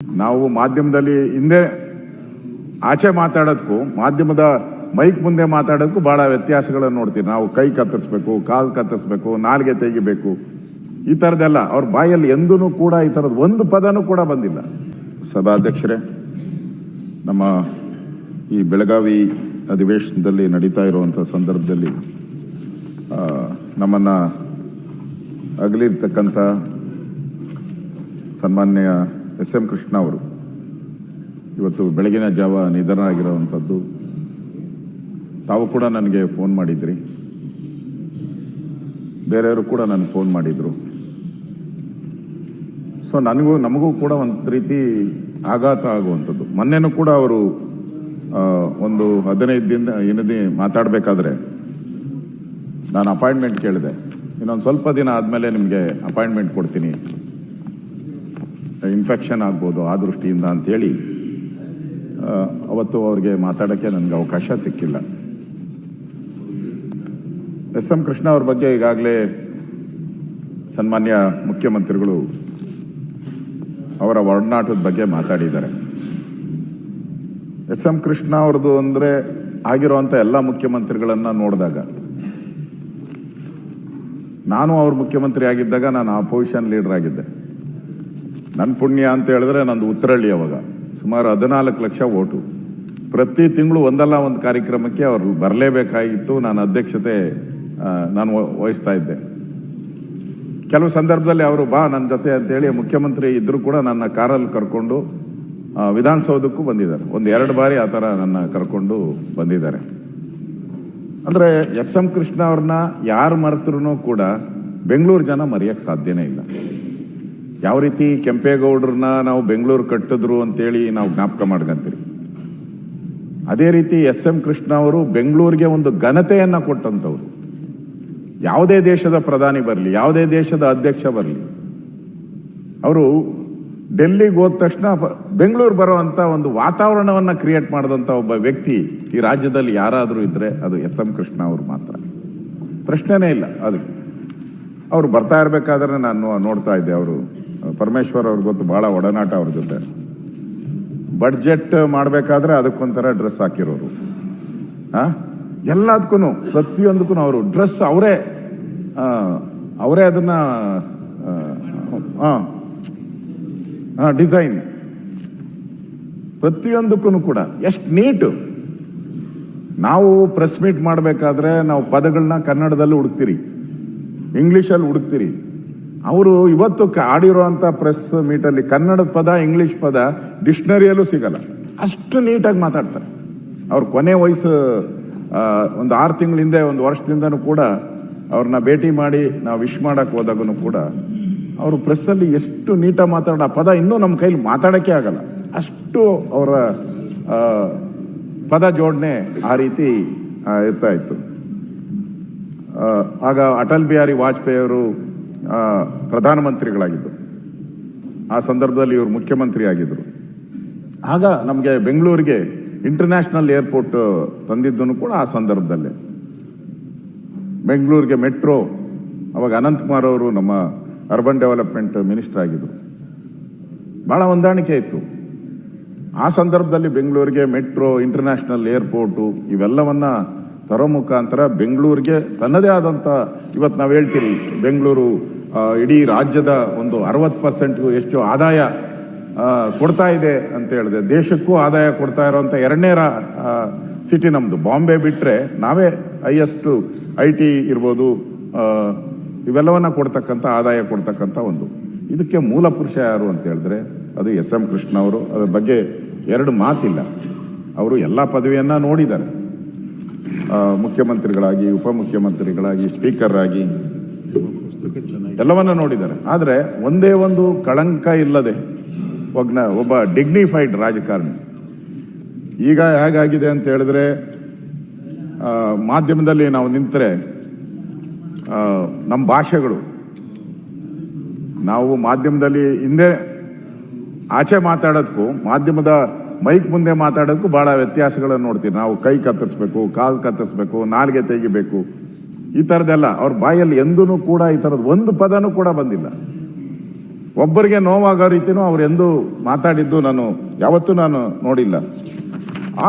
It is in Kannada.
ನಾವು ಮಾಧ್ಯಮದಲ್ಲಿ ಹಿಂದೆ ಆಚೆ ಮಾತಾಡೋದಕ್ಕೂ, ಮಾಧ್ಯಮದ ಮೈಕ್ ಮುಂದೆ ಮಾತಾಡೋದಕ್ಕೂ ಬಹಳ ವ್ಯತ್ಯಾಸಗಳನ್ನು ನೋಡ್ತೀವಿ. ನಾವು ಕೈ ಕತ್ತರಿಸ್ಬೇಕು, ಕಾಲು ಕತ್ತರಿಸ್ಬೇಕು, ನಾಲ್ಗೆ ತೆಗಿಬೇಕು. ಈ ಥರದ್ದೆಲ್ಲ ಅವ್ರ ಬಾಯಲ್ಲಿ ಎಂದೂ ಕೂಡ ಈ ಥರದ್ದು ಒಂದು ಪದನೂ ಕೂಡ ಬಂದಿಲ್ಲ. ಸಭಾಧ್ಯಕ್ಷರೇ, ನಮ್ಮ ಈ ಬೆಳಗಾವಿ ಅಧಿವೇಶನದಲ್ಲಿ ನಡೀತಾ ಇರುವಂಥ ಸಂದರ್ಭದಲ್ಲಿ ನಮ್ಮನ್ನ ಅಗಲಿರ್ತಕ್ಕಂಥ ಸನ್ಮಾನ್ಯ ಎಸ್ ಎಂ ಕೃಷ್ಣ ಅವರು. ಇವತ್ತು ಬೆಳಗಿನ ಜಾವ ನಿಧನರಾಗಿರುವಂಥದ್ದು. ತಾವು ಕೂಡ ನನಗೆ ಫೋನ್ ಮಾಡಿದ್ರಿ. ಬೇರೆಯವರು ಕೂಡ ನನಗೆ ಫೋನ್ ಮಾಡಿದರು. ಸೊ ನನಗೂ, ನಮಗೂ ಕೂಡ ಒಂದು ರೀತಿ ಆಘಾತ ಆಗುವಂಥದ್ದು. ಮೊನ್ನೆನೂ ಕೂಡ ಅವರು ಒಂದು ಹದಿನೈದು ದಿನ ಏನದಿ ಮಾತಾಡಬೇಕಾದ್ರೆ ನಾನು ಅಪಾಯಿಂಟ್ಮೆಂಟ್ ಕೇಳಿದೆ. ಇನ್ನೊಂದು ಸ್ವಲ್ಪ ದಿನ ಆದಮೇಲೆ ನಿಮಗೆ ಅಪಾಯಿಂಟ್ಮೆಂಟ್ ಕೊಡ್ತೀನಿ. ಇನ್ಫೆಕ್ಷನ್ ಆಗ್ಬೋದು ಆ ದೃಷ್ಟಿಯಿಂದ ಅಂಥೇಳಿ ಅವತ್ತು ಅವ್ರಿಗೆ ಮಾತಾಡೋಕ್ಕೆ ನನಗೆ ಅವಕಾಶ ಸಿಕ್ಕಿಲ್ಲ. ಎಸ್ ಎಂ ಕೃಷ್ಣ ಅವ್ರ ಬಗ್ಗೆ ಈಗಾಗಲೇ ಸನ್ಮಾನ್ಯ ಮುಖ್ಯಮಂತ್ರಿಗಳು ಅವರ ಒಡನಾಟದ ಬಗ್ಗೆ ಮಾತಾಡಿದ್ದಾರೆ. ಎಸ್ ಎಂ ಕೃಷ್ಣ ಅವ್ರದ್ದು ಅಂದರೆ ಆಗಿರುವಂಥ ಎಲ್ಲ ಮುಖ್ಯಮಂತ್ರಿಗಳನ್ನು ನೋಡಿದಾಗ, ನಾನು ಅವ್ರ ಮುಖ್ಯಮಂತ್ರಿ ಆಗಿದ್ದಾಗ ನಾನು ಆಪೋಸಿಷನ್ ಲೀಡರ್ ಆಗಿದ್ದೆ. ನನ್ನ ಪುಣ್ಯ ಅಂತ ಹೇಳಿದ್ರೆ ನಂದು ಉತ್ತರಳ್ಳಿ ಅವಾಗ. ಸುಮಾರು ಹದಿನಾಲ್ಕು ಲಕ್ಷ ಓಟು. ಪ್ರತಿ ತಿಂಗಳು ಒಂದಲ್ಲ ಒಂದು ಕಾರ್ಯಕ್ರಮಕ್ಕೆ ಅವರು ಬರಲೇಬೇಕಾಗಿತ್ತು. ನಾನು ಅಧ್ಯಕ್ಷತೆ ನಾನು ವಹ- ವಹಿಸ್ತಾ ಇದ್ದೆ. ಕೆಲವು ಸಂದರ್ಭದಲ್ಲಿ ಅವರು, ಬಾ ನನ್ನ ಜೊತೆ ಅಂತೇಳಿ ಮುಖ್ಯಮಂತ್ರಿ ಇದ್ದರೂ ಕೂಡ ನನ್ನ ಕಾರಲ್ಲಿ ಕರ್ಕೊಂಡು ವಿಧಾನಸೌಧಕ್ಕೂ ಬಂದಿದ್ದಾರೆ. ಒಂದು ಎರಡು ಬಾರಿ ಆ ಥರ ನನ್ನ ಕರ್ಕೊಂಡು ಬಂದಿದ್ದಾರೆ. ಅಂದರೆ ಎಸ್ ಎಂ ಕೃಷ್ಣ ಅವ್ರನ್ನ ಯಾರು ಮರೆತ್ರೂ ಕೂಡ ಬೆಂಗಳೂರು ಜನ ಮರೆಯೋಕ್ಕೆ ಸಾಧ್ಯನೇ ಇಲ್ಲ. ಯಾವ ರೀತಿ ಕೆಂಪೇಗೌಡರನ್ನ ನಾವು ಬೆಂಗಳೂರು ಕಟ್ಟಿದ್ರು ಅಂತೇಳಿ ನಾವು ಜ್ಞಾಪಕ ಮಾಡ್ಕೊಂತೀರಿ. ಅದೇ ರೀತಿ ಎಸ್ ಎಂ ಕೃಷ್ಣ ಅವರು ಬೆಂಗಳೂರಿಗೆ ಒಂದು ಘನತೆಯನ್ನ ಕೊಟ್ಟಂತವ್ರು ಯಾವುದೇ ದೇಶದ ಪ್ರಧಾನಿ ಬರಲಿ, ಯಾವುದೇ ದೇಶದ ಅಧ್ಯಕ್ಷ ಬರಲಿ. ಅವರು ಡೆಲ್ಲಿಗೆ ಹೋದ ತಕ್ಷಣ ಬೆಂಗಳೂರು ಬರುವಂತ ಒಂದು ವಾತಾವರಣವನ್ನ ಕ್ರಿಯೇಟ್ ಮಾಡಿದಂತ ಒಬ್ಬ ವ್ಯಕ್ತಿ ಈ ರಾಜ್ಯದಲ್ಲಿ ಯಾರಾದರೂ ಇದ್ರೆ ಅದು ಎಸ್ ಎಂ ಕೃಷ್ಣ ಅವರು ಮಾತ್ರ. ಪ್ರಶ್ನೆನೇ ಇಲ್ಲ ಅದಕ್ಕೆ ಅವ್ರು ಬರ್ತಾ ಇರಬೇಕಾದ್ರೆ ನಾನು ನೋಡ್ತಾ ಇದ್ದೆ ಅವರು. ಪರಮೇಶ್ವರ್ ಅವ್ರಿಗೆ ಗೊತ್ತು, ಭಾಳ ಒಡನಾಟ ಅವ್ರ ಜೊತೆ. ಬಡ್ಜೆಟ್ ಮಾಡಬೇಕಾದ್ರೆ ಅದಕ್ಕೊಂಥರ ಡ್ರೆಸ್ ಹಾಕಿರೋರು. ಹಾ ಎಲ್ಲದಕ್ಕೂ ಪ್ರತಿಯೊಂದಕ್ಕೂ ಅವರು. ಡ್ರೆಸ್ ಅವರೇ. ಅವರೇ ಅದನ್ನ ಡಿಸೈನ್ ಪ್ರತಿಯೊಂದಕ್ಕೂ ಕೂಡ. ಎಷ್ಟು ನೀಟು ನಾವು ಪ್ರೆಸ್ ಮೀಟ್ ಮಾಡಬೇಕಾದ್ರೆ ನಾವು ಪದಗಳನ್ನ ಕನ್ನಡದಲ್ಲಿ ಹುಡುಕ್ತೀರಿ. ಇಂಗ್ಲೀಷಲ್ಲಿ ಹುಡುಕ್ತೀರಿ. ಅವರು ಇವತ್ತು ಆಡಿರುವಂತ ಪ್ರೆಸ್ ಮೀಟಲ್ಲಿ ಕನ್ನಡದ ಪದ ಇಂಗ್ಲಿಷ್ ಪದ ಡಿಕ್ಷನರಿಯಲ್ಲೂ ಸಿಗಲ್ಲ. ಅಷ್ಟು ನೀಟಾಗಿ ಮಾತಾಡ್ತಾರೆ. ಅವ್ರ ಕೊನೆ ವಯಸ್ಸು ಒಂದು ಆರು ತಿಂಗಳ ಹಿಂದೆ, ಒಂದು ವರ್ಷದಿಂದನೂ ಕೂಡ ಅವ್ರನ್ನ ಭೇಟಿ ಮಾಡಿ ನಾವು ವಿಶ್ ಮಾಡಕ್ ಹೋದಾಗೂ ಕೂಡ ಅವರು ಪ್ರೆಸ್ಸಲ್ಲಿ ಎಷ್ಟು ನೀಟಾಗಿ ಮಾತಾಡೋ ಆ ಪದ ಇನ್ನೂ ನಮ್ಮ ಕೈಲಿ ಮಾತಾಡಕ್ಕೆ ಆಗಲ್ಲ. ಅಷ್ಟು ಅವರ ಪದ ಜೋಡಣೆ ಆ ರೀತಿ ಇರ್ತಾ ಇತ್ತು. ಆಗ ಅಟಲ್ ಬಿಹಾರಿ ವಾಜಪೇಯಿ ಅವರು ಪ್ರಧಾನಮಂತ್ರಿಗಳಾಗಿದ್ದರು ಆ ಸಂದರ್ಭದಲ್ಲಿ ಇವರು ಮುಖ್ಯಮಂತ್ರಿ ಆಗಿದ್ದರು ಆಗ ನಮಗೆ ಬೆಂಗಳೂರಿಗೆ ಇಂಟರ್ನ್ಯಾಷನಲ್ ಏರ್ಪೋರ್ಟ್ ತಂದಿದ್ದನ್ನು ಕೂಡ ಆ ಸಂದರ್ಭದಲ್ಲೇ. ಬೆಂಗಳೂರಿಗೆ ಮೆಟ್ರೋ, ಅವಾಗ ಅನಂತಕುಮಾರ್ ಅವರು ನಮ್ಮ ಅರ್ಬನ್ ಡೆವಲಪ್ಮೆಂಟ್ ಮಿನಿಸ್ಟರ್ ಆಗಿದ್ದರು ಬಹಳ ಹೊಂದಾಣಿಕೆ ಇತ್ತು. ಆ ಸಂದರ್ಭದಲ್ಲಿ ಬೆಂಗಳೂರಿಗೆ ಮೆಟ್ರೋ, ಇಂಟರ್ನ್ಯಾಷನಲ್ ಏರ್ಪೋರ್ಟು ಇವೆಲ್ಲವನ್ನ ತರೋ ಮುಖಾಂತರ ಬೆಂಗಳೂರಿಗೆ ತನ್ನದೇ ಆದಂಥ ಇವತ್ತು ನಾವು ಹೇಳ್ತೀರಿ, ಬೆಂಗಳೂರು ಇಡೀ ರಾಜ್ಯದ ಒಂದು ಅರವತ್ತು ಪರ್ಸೆಂಟ್ಗೂ ಹೆಚ್ಚು ಆದಾಯ ಕೊಡ್ತಾ ಇದೆ ಅಂತ ಹೇಳಿದೆ. ದೇಶಕ್ಕೂ ಆದಾಯ ಕೊಡ್ತಾ ಇರೋವಂಥ ಎರಡನೇ ಸಿಟಿ ನಮ್ಮದು ಬಾಂಬೆ ಬಿಟ್ಟರೆ ನಾವೇ ಹೈಯೆಸ್ಟು ಐ ಟಿ ಇರ್ಬೋದು ಇವೆಲ್ಲವನ್ನು ಕೊಡ್ತಕ್ಕಂಥ, ಆದಾಯ ಕೊಡ್ತಕ್ಕಂಥ ಒಂದು. ಇದಕ್ಕೆ ಮೂಲ ಪುರುಷ ಯಾರು ಅಂತ ಹೇಳಿದ್ರೆ, ಅದು ಎಸ್ ಎಂ ಕೃಷ್ಣ ಅವರು. ಅದರ ಬಗ್ಗೆ ಎರಡು ಮಾತಿಲ್ಲ. ಅವರು ಎಲ್ಲ ಪದವಿಯನ್ನು ನೋಡಿದ್ದಾರೆ. ಮುಖ್ಯಮಂತ್ರಿಗಳಾಗಿ, ಉಪಮುಖ್ಯಮಂತ್ರಿಗಳಾಗಿ ಸ್ಪೀಕರ್ ಆಗಿ ಎಲ್ಲವನ್ನ ನೋಡಿದ್ದಾರೆ. ಆದರೆ ಒಂದೇ ಒಂದು ಕಳಂಕ ಇಲ್ಲದೆ ಒಗ್ನ ಒಬ್ಬ ಡಿಗ್ನಿಫೈಡ್ ರಾಜಕಾರಣಿ. ಈಗ ಹೇಗಾಗಿದೆ ಅಂತ ಹೇಳಿದ್ರೆ ಮಾಧ್ಯಮದಲ್ಲಿ ನಾವು ನಿಂತರೆ ನಮ್ಮ ಭಾಷೆಗಳು. ನಾವು ಮಾಧ್ಯಮದಲ್ಲಿ ಹಿಂದೆ ಆಚೆ ಮಾತಾಡೋದಕ್ಕೂ ಮಾಧ್ಯಮದ ಮೈಕ್ ಮುಂದೆ ಮಾತಾಡೋದಕ್ಕೂ ಬಹಳ ವ್ಯತ್ಯಾಸಗಳನ್ನು ನೋಡ್ತೀವಿ. ನಾವು ಕೈ ಕತ್ತರಿಸ್ಬೇಕು, ಕಾಲು ಕತ್ತರಿಸ್ಬೇಕು, ನಾಲ್ಗೆ ತೆಗಿಬೇಕು. ಈ ಥರದ್ದೆಲ್ಲ ಅವ್ರ ಬಾಯಲ್ಲಿ ಎಂದೂ ಕೂಡ ಈ ಥರದ್ದು ಒಂದು ಪದನೂ ಕೂಡ ಬಂದಿಲ್ಲ. ಒಬ್ಬರಿಗೆ ನೋವಾಗೋ ರೀತಿನೂ ಅವ್ರು ಎಂದೂ ಮಾತಾಡಿದ್ದು ನಾನು ಯಾವತ್ತೂ ನಾನು ನೋಡಿಲ್ಲ. ಆ